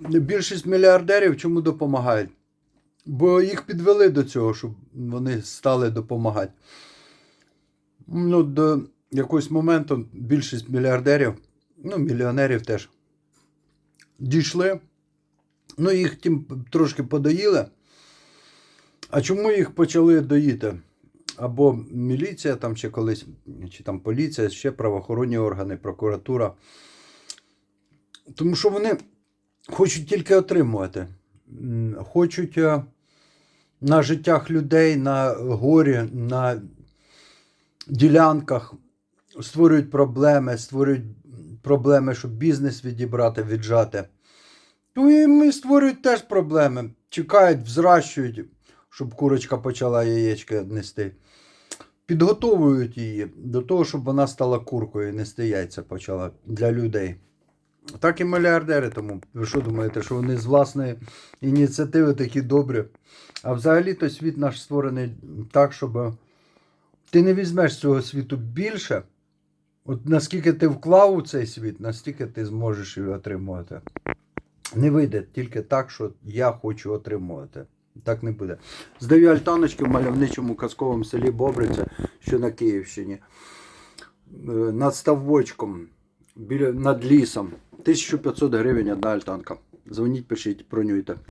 більшість мільярдерів чому допомагають? Бо їх підвели до цього, щоб вони стали допомагати. Ну, до якогось моменту більшість мільярдерів, ну, мільйонерів теж, дійшли. Ну, їх тим трошки подоїли. А чому їх почали доїти? Або міліція там ще колись, чи там поліція, ще правоохоронні органи, прокуратура. Тому що вони хочуть тільки отримувати. Хочуть е, на життях людей, на горі, на ділянках створюють проблеми, створюють проблеми, щоб бізнес відібрати, віджати. Ну і ми створюють теж проблеми. Чекають, взращують, щоб курочка почала яєчки нести. Підготовують її до того, щоб вона стала куркою і нести яйця почала для людей. Так і мільярдери, тому ви що думаєте, що вони з власної ініціативи такі добрі. А взагалі-то світ наш створений так, щоб ти не візьмеш цього світу більше. От наскільки ти вклав у цей світ, настільки ти зможеш його отримувати. Не вийде тільки так, що я хочу отримувати. Так не буде. Здаю альтаночки в мальовничому казковому селі Бобриця, що на Київщині. Е, Над ставочком, біля, над лісом. 1500 гривень одна альтанка. Дзвоніть, пишіть, бронюйте.